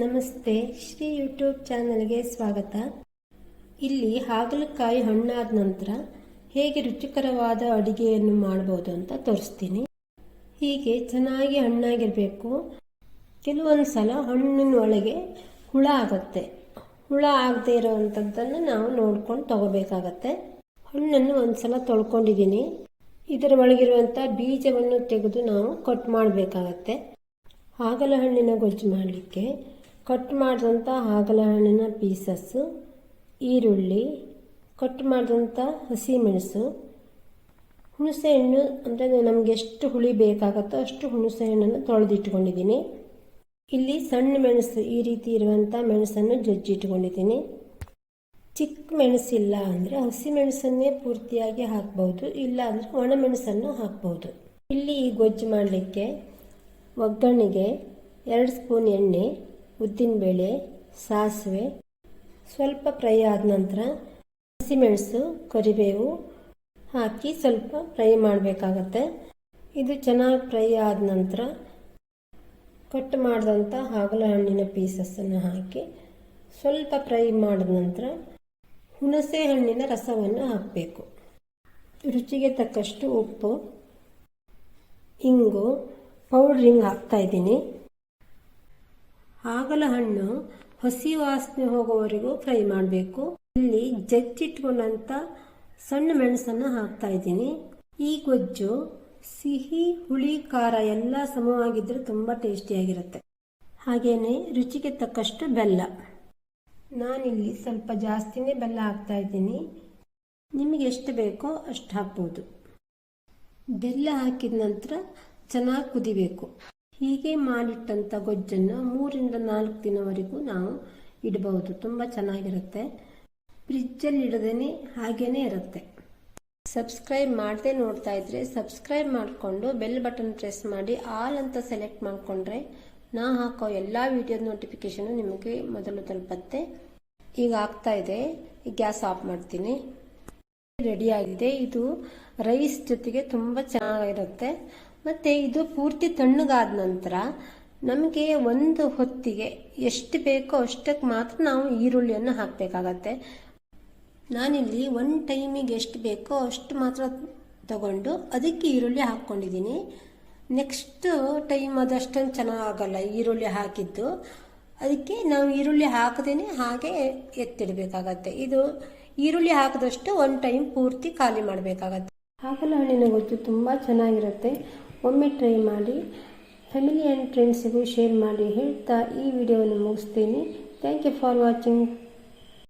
ನಮಸ್ತೆ, ಶ್ರೀ ಯೂಟ್ಯೂಬ್ ಚಾನಲ್ಗೆ ಸ್ವಾಗತ. ಇಲ್ಲಿ ಹಾಗಲಕಾಯಿ ಹಣ್ಣಾದ ನಂತರ ಹೇಗೆ ರುಚಿಕರವಾದ ಅಡಿಗೆಯನ್ನು ಮಾಡ್ಬೋದು ಅಂತ ತೋರಿಸ್ತೀನಿ. ಹೀಗೆ ಚೆನ್ನಾಗಿ ಹಣ್ಣಾಗಿರಬೇಕು. ಕೆಲವೊಂದು ಸಲ ಹಣ್ಣಿನ ಒಳಗೆ ಹುಳ ಆಗುತ್ತೆ. ಹುಳ ಆಗದೆ ಇರೋವಂಥದ್ದನ್ನು ನಾವು ನೋಡ್ಕೊಂಡು ತಗೋಬೇಕಾಗತ್ತೆ. ಹಣ್ಣನ್ನು ಒಂದು ಸಲ ತೊಳ್ಕೊಂಡಿದ್ದೀನಿ. ಇದರ ಒಳಗಿರುವಂಥ ಬೀಜವನ್ನು ತೆಗೆದು ನಾವು ಕಟ್ ಮಾಡಬೇಕಾಗತ್ತೆ. ಹಾಗಲ ಹಣ್ಣಿನ ಗೊಜ್ಜು ಮಾಡಲಿಕ್ಕೆ ಕಟ್ ಮಾಡಿದಂಥ ಹಾಗಲ ಹಣ್ಣಿನ ಪೀಸಸ್ಸು ಈರುಳ್ಳಿ, ಕಟ್ ಮಾಡಿದಂಥ ಹಸಿಮೆಣಸು, ಹುಣಸೆಹಣ್ಣು ಅಂದರೆ ನಮಗೆ ಎಷ್ಟು ಹುಳಿ ಬೇಕಾಗುತ್ತೋ ಅಷ್ಟು ಹುಣಸೆಹಣ್ಣನ್ನು ತೊಳೆದಿಟ್ಕೊಂಡಿದ್ದೀನಿ. ಇಲ್ಲಿ ಸಣ್ಣ ಮೆಣಸು ಈ ರೀತಿ ಇರುವಂಥ ಮೆಣಸನ್ನು ಜಜ್ಜಿಟ್ಕೊಂಡಿದ್ದೀನಿ. ಚಿಕ್ಕ ಮೆಣಸಿಲ್ಲ ಅಂದರೆ ಹಸಿ ಮೆಣಸನ್ನೇ ಪೂರ್ತಿಯಾಗಿ ಹಾಕ್ಬೋದು ಇಲ್ಲ ಅಂದರೆ ಒಣಮೆಣಸನ್ನು ಹಾಕ್ಬೋದು ಇಲ್ಲಿ ಈ ಗೊಜ್ಜು ಮಾಡಲಿಕ್ಕೆ ಒಗ್ಗರಣೆಗೆ ಎರಡು ಸ್ಪೂನ್ ಎಣ್ಣೆ ಉದ್ದಿನಬೇಳೆ ಸಾಸಿವೆ, ಸ್ವಲ್ಪ ಫ್ರೈ ಆದ ನಂತರ ಹಸಿಮೆಣಸು, ಕರಿಬೇವು ಹಾಕಿ ಸ್ವಲ್ಪ ಫ್ರೈ ಮಾಡಬೇಕಾಗತ್ತೆ. ಇದು ಚೆನ್ನಾಗಿ ಫ್ರೈ ಆದ ನಂತರ ಕಟ್ ಮಾಡಿದಂಥ ಹಾಗಲ ಹಣ್ಣಿನ ಪೀಸಸ್ಸನ್ನು ಹಾಕಿ ಸ್ವಲ್ಪ ಫ್ರೈ ಮಾಡಿದ ನಂತರ ಹುಣಸೆ ಹಣ್ಣಿನ ರಸವನ್ನು ಹಾಕಬೇಕು. ರುಚಿಗೆ ತಕ್ಕಷ್ಟು ಉಪ್ಪು, ಇಂಗು ಪೌಡ್ರಿಂಗ್ ಹಾಕ್ತಾ ಇದ್ದೀನಿ. ಹಾಗಲ ಹಣ್ಣು ಹಸಿ ವಾಸನೆ ಹೋಗೋವರೆಗೂ ಫ್ರೈ ಮಾಡಬೇಕು. ಇಲ್ಲಿ ಜಜ್ಜಿಟ್ಕೊಂಡಂಥ ಸಣ್ಣ ಮೆಣಸನ್ನು ಹಾಕ್ತಾ ಇದ್ದೀನಿ. ಈ ಗೊಜ್ಜು, ಸಿಹಿ, ಹುಳಿ, ಖಾರ ಎಲ್ಲ ಸಮವಾಗಿದ್ದರೆ ತುಂಬ ಟೇಸ್ಟಿಯಾಗಿರುತ್ತೆ ಹಾಗೆಯೇ ರುಚಿಗೆ ತಕ್ಕಷ್ಟು ಬೆಲ್ಲ. ನಾನಿಲ್ಲಿ ಸ್ವಲ್ಪ ಜಾಸ್ತಿನೇ ಬೆಲ್ಲ ಹಾಕ್ತಾ ಇದ್ದೀನಿ. ನಿಮಗೆ ಎಷ್ಟು ಬೇಕೋ ಅಷ್ಟು ಹಾಕ್ಬೋದು. ಬೆಲ್ಲ ಹಾಕಿದ ನಂತರ ಚೆನ್ನಾಗಿ ಕುದಿಬೇಕು. ಹೀಗೆ ಮಾಡಿಟ್ಟಂಥ ಗೊಜ್ಜನ್ನು ಮೂರಿಂದ ನಾಲ್ಕು ದಿನವರೆಗೂ ನಾವು ಇಡಬಹುದು. ತುಂಬ ಚೆನ್ನಾಗಿರುತ್ತೆ. ಫ್ರಿಜ್ಜಲ್ಲಿ ಇಡದೇನೆ ಹಾಗೇನೇ ಇರುತ್ತೆ. ಸಬ್ಸ್ಕ್ರೈಬ್ ಮಾಡದೆ ನೋಡ್ತಾ ಇದ್ರೆ ಸಬ್ಸ್ಕ್ರೈಬ್ ಮಾಡಿಕೊಂಡು ಬೆಲ್ ಬಟನ್ ಪ್ರೆಸ್ ಮಾಡಿ ಆಲ್ ಅಂತ ಸೆಲೆಕ್ಟ್ ಮಾಡಿಕೊಂಡ್ರೆ ನಾ ಹಾಕೋ ಎಲ್ಲ ವಿಡಿಯೋದ ನೋಟಿಫಿಕೇಶನು ನಿಮಗೆ ಮೊದಲು ತಲುಪತ್ತೆ. ಈಗ ಆಗ್ತಾ ಇದೆ. ಗ್ಯಾಸ್ ಆಫ್ ಮಾಡ್ತೀನಿ. ರೆಡಿ ಆಗಿದೆ. ಇದು ರೈಸ್ ಜೊತೆಗೆ ತುಂಬ ಚೆನ್ನಾಗಿರುತ್ತೆ. ಮತ್ತು ಇದು ಪೂರ್ತಿ ತಣ್ಣಗಾದ ನಂತರ ನಮಗೆ ಒಂದು ಹೊತ್ತಿಗೆ ಎಷ್ಟು ಬೇಕೋ ಅಷ್ಟಕ್ಕೆ ಮಾತ್ರ ನಾವು ಈರುಳ್ಳಿಯನ್ನು ಹಾಕಬೇಕಾಗತ್ತೆ. ನಾನಿಲ್ಲಿ ಒನ್ ಟೈಮಿಗೆ ಎಷ್ಟು ಬೇಕೋ ಅಷ್ಟು ಮಾತ್ರ ತಗೊಂಡು ಅದಕ್ಕೆ ಈರುಳ್ಳಿ ಹಾಕ್ಕೊಂಡಿದ್ದೀನಿ. ನೆಕ್ಸ್ಟ್ ಟೈಮ್ ಅದಷ್ಟೊಂದು ಚೆನ್ನಾಗಲ್ಲ ಈರುಳ್ಳಿ ಹಾಕಿದ್ದು. ಅದಕ್ಕೆ ನಾವು ಈರುಳ್ಳಿ ಹಾಕದೇನೆ ಹಾಗೆ ಎತ್ತಿಡಬೇಕಾಗತ್ತೆ. ಇದು ಈರುಳ್ಳಿ ಹಾಕಿದಷ್ಟು ಒಂದು ಟೈಮ್ ಪೂರ್ತಿ ಖಾಲಿ ಮಾಡಬೇಕಾಗತ್ತೆ. ಹಾಗಲ ಹಣ್ಣಿನ ಗೊಜ್ಜು ತುಂಬ ಚೆನ್ನಾಗಿರುತ್ತೆ. ಒಮ್ಮೆ ಟ್ರೈ ಮಾಡಿ ಫ್ಯಾಮಿಲಿ ಆ್ಯಂಡ್ ಫ್ರೆಂಡ್ಸಿಗೂ ಶೇರ್ ಮಾಡಿ ಹೇಳ್ತಾ ಈ ವಿಡಿಯೋವನ್ನು ಮುಗಿಸ್ತೀನಿ. Thank you for watching